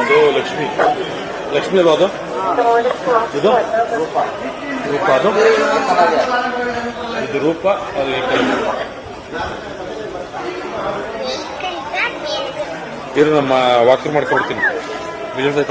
ಇದೆ. ಲಕ್ಷ್ಮಿ. ಲಕ್ಷ್ಮಿ ಅಲ್ವಾ ಅದು? ಇದು? ರೂಪ ಅದು? ಇದು ರೂಪ, ಅದು. ಇರು, ನಮ್ಮ ವಾಕರ್ ಮಾಡ್ಕೊಡ್ತೀನಿ. ಬಿಜೆಪಿ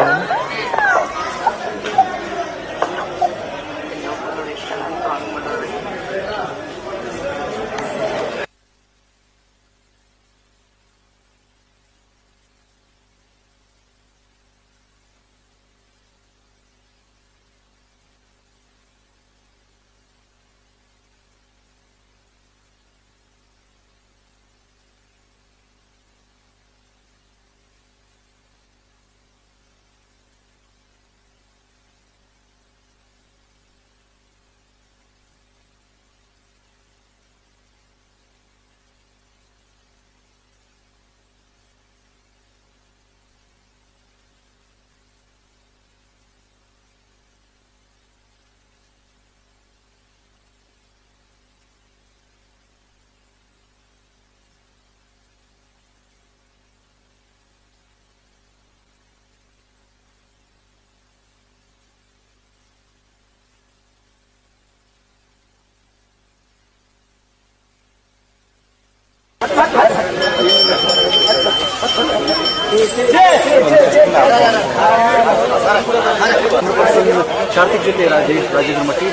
ಕಾರ್ತಿಕ್ ಜೊತೆ ರಾಜೇಶ್ ರಾಜೇಂದ್ರ ಮಟ್ಟಿ